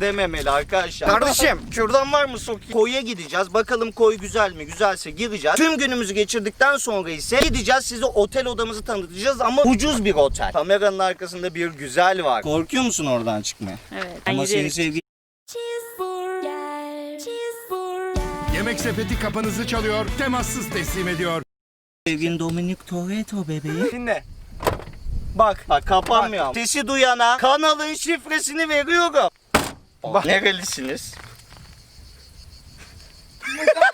dememeli arkadaşlar. Kardeşim şuradan var mı sokayım? Koya gideceğiz. Bakalım koy güzel mi? Güzelse gireceğiz. Tüm günümüzü geçirdikten sonra ise gideceğiz size otel odamızı tanıtacağız ama ucuz bir otel. Kameranın arkasında bir güzel var. Korkuyor musun oradan çıkmaya? Evet. Ama yürüyerek. sevgi. Yemek sepeti kapınızı çalıyor, temassız teslim ediyor. sevgin Dominik Toretto bebeği. Dinle. Bak. Bak kapanmıyor. Sesi duyana kanalın şifresini veriyorum. Nerelisiniz?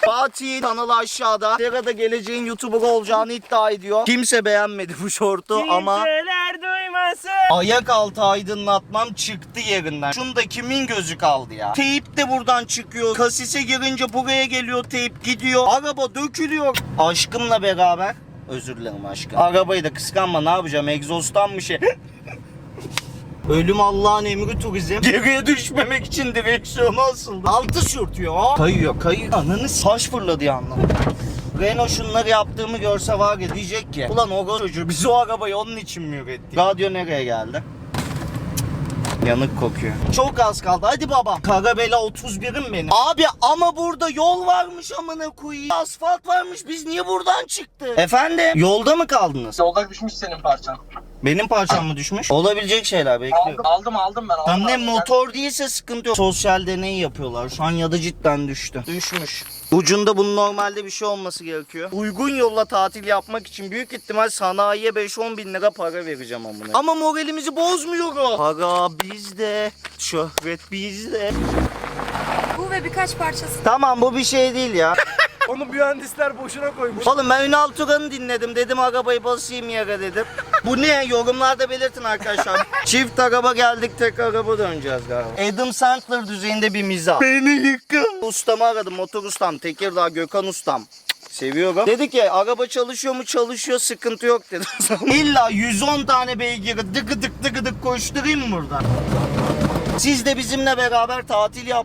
Fatih kanalı aşağıda. Serada geleceğin YouTuber olacağını iddia ediyor. Kimse beğenmedi bu şortu ama Kimseler duymasın. ayak altı aydınlatmam çıktı yerinden. Şunda kimin gözü kaldı ya? Teyip de buradan çıkıyor. Kasise girince buraya geliyor teyip gidiyor. Araba dökülüyor. Aşkımla beraber Özür dilerim aşkım. Arabayı da kıskanma ne yapacağım egzozdan mı şey? Ölüm Allah'ın emri turizm. Geriye düşmemek için direksiyonu asıldı. Altı sürtüyor. Kayıyor kayıyor. Ananı saç fırladı yanına. Renault şunları yaptığımı görse var ya diyecek ki Ulan o çocuğu biz o arabayı onun için mi ürettik? Radyo nereye geldi? Yanık kokuyor. Çok az kaldı. Hadi baba. Karabela 31'im benim. Abi ama burada yol varmış amına koyayım. Asfalt varmış. Biz niye buradan çıktık? Efendim? Yolda mı kaldınız? Yolda düşmüş senin parçan. Benim parçam mı düşmüş? Olabilecek şeyler bekliyorum. Aldım, aldım aldım ben. aldım Tam ne abi. motor değilse sıkıntı yok. Sosyal deney yapıyorlar. Şu an ya da cidden düştü. Düşmüş. Ucunda bunun normalde bir şey olması gerekiyor. Uygun yolla tatil yapmak için büyük ihtimal sanayiye 5-10 bin lira para vereceğim amına. Ama moralimizi bozmuyor. Para bizde. Şöhret bizde. Bu ve birkaç parçası. Tamam bu bir şey değil ya. Onu mühendisler boşuna koymuş. Oğlum ben Ünal Turan'ı dinledim. Dedim arabayı basayım yere dedim. Bu ne? Yorumlarda belirtin arkadaşlar. Çift araba geldik tek araba döneceğiz galiba. Adam Sandler düzeyinde bir mizah. Beni yıkın. Ustamı aradım motor ustam. Tekirdağ Gökhan ustam. Seviyorum. Dedi ki araba çalışıyor mu çalışıyor sıkıntı yok dedi. İlla 110 tane beygiri dıkı dık dıkı dık koşturayım mı buradan? Siz de bizimle beraber tatil yapmış